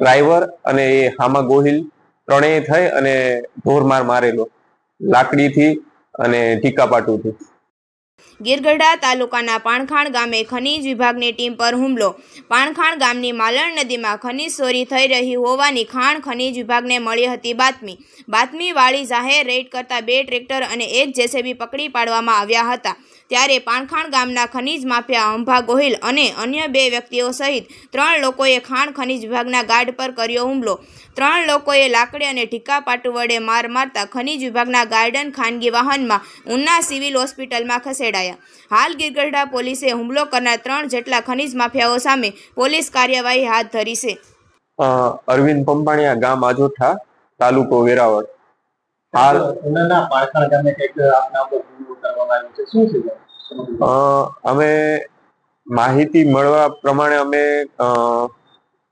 Driver અને એ હામા ગોહિલ ત્રણેય થઈ અને ઢોરમાર મારેલો. લાકડીથી અને ટીકાપાટુથી ગીરગઢડા તાલુકાના પાણખાણ ગામે ખનીજ વિભાગની ટીમ પર હુમલો. પાણખાણ ગામની માલણ નદીમાં ખનીજ ચોરી થઈ રહી હોવાની ખાણ ખનીજ વિભાગને મળી હતી બાતમી. બાતમીવાળી જાહેર રેડ કરતા બે ટ્રેક્ટર અને એક જેસીબી પકડી પાડવામાં આવ્યા હતા. ત્યારે પાણખાણ ગામના ખનીજ માફિયા અંભા ગોહિલ અને અન્ય બે વ્યક્તિઓ સહિત ત્રણ લોકોએ ખાણ ખનીજ વિભાગના ગાર્ડ પર કર્યો હુમલો. ત્રણ લોકોએ લાકડી અને ઢીકા પાટુ વડે માર મારતા ખનીજ વિભાગના ગાર્ડન ખાનગી વાહનમાં ઉના સિવિલ હોસ્પિટલમાં ખસેડાયા. હાલ ગીરગઢડા પોલીસે હુમલો કરનાર ત્રણ જેટલા ખનીજ માફિયાઓ સામે પોલીસ કાર્યવાહી હાથ ધરી છે. અરવિંદ પંપાણીયા ગામ આજોઠા તાલુકો વેરાવળ. અમે માહિતી મળવા પ્રમાણે અમે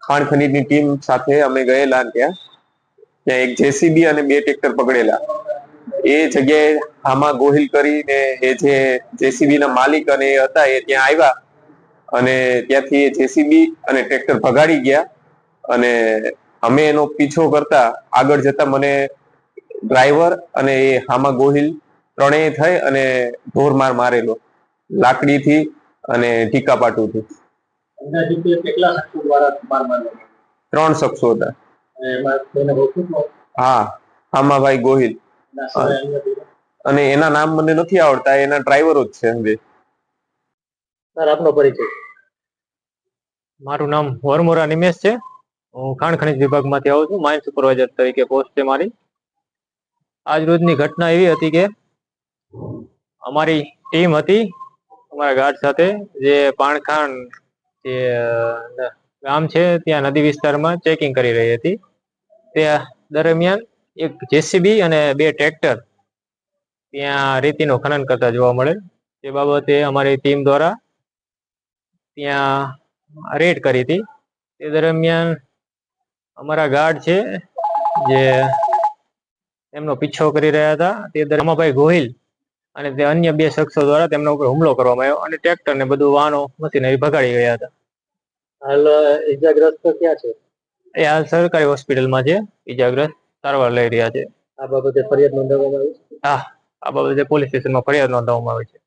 ખાણ ખનીજની ટીમ સાથે અમે ગયેલા ત્યાં. ત્યાં એક જેસીબી અને બે ટ્રેક્ટર પકડેલા. એ જગ્યાએ હામા ગોહિલ કરીને એ જે જેસીબી ના માલિક અને એ હતા એ ત્યાં આવ્યા. અને ત્યાંથી એ જેસીબી અને ટ્રેક્ટર ભગાડી ગયા. અને અમે એનો પીછો કરતા આગળ જતા મને ડ્રાઈવર અને એ હામા ગોહિલ ત્રણેય થઈ અને ઢોરમાર મારેલો. લાકડીથી અને ટીકાપાટુથી અંદાજિત કેટલા શખ્સો દ્વારા માર મારવામાં ત્રણ શખ્સો હતા. હા હામાભાઈ ગોહિલ? અને એના નામ મને નથી આવડતા એના ડ્રાઈવરો જ છે હવે. સર આપનો પરિચય. મારું નામ વરમોરા નિમેશ છે. હું ખાણ ખનિજ વિભાગમાંથી આવું છું માઇન સુપરવાઇઝર તરીકે પોસ્ટ છે મારી. આજ રોજની ઘટના એવી હતી કે અમારી ટીમ હતી, અમારા ગાર્ડ સાથે, જે પાણખાણ જે ગામ છે, ત્યાં નદી વિસ્તારમાં ચેકિંગ કરી રહી હતી. તે દરમિયાન એક જેસીબી અને બે ટ્રેક્ટર ત્યાં રેતીનું ખનન કરતા જોવા મળે. તે બાબતે અમારી ટીમ દ્વારા ત્યાં રેડ કરી હતી. તે દરમિયાન અમારા ગાર્ડ છે, જે એમનો પીછો કરી રહ્યા હતા. તે દરમિયાન ગોહિલ અને તે અન્ય બે શખ્સો દ્વારા તેમના ઉપર હુમલો કરવામાં આવ્યો અને ટ્રેક્ટર ને બધું વાહનો મશીનરી ભગાડી ગયા હતા. હાલ ઈજાગ્રસ્ત ક્યાં છે? એ હાલ સરકારી હોસ્પિટલમાં છે. ઈજાગ્રસ્ત સારવાર લઈ રહ્યા છે. આ બાબતે ફરિયાદ નોંધાવવામાં આવી છે? આ બાબતે પોલીસ સ્ટેશનમાં ફરિયાદ નોંધાવવામાં આવી છે.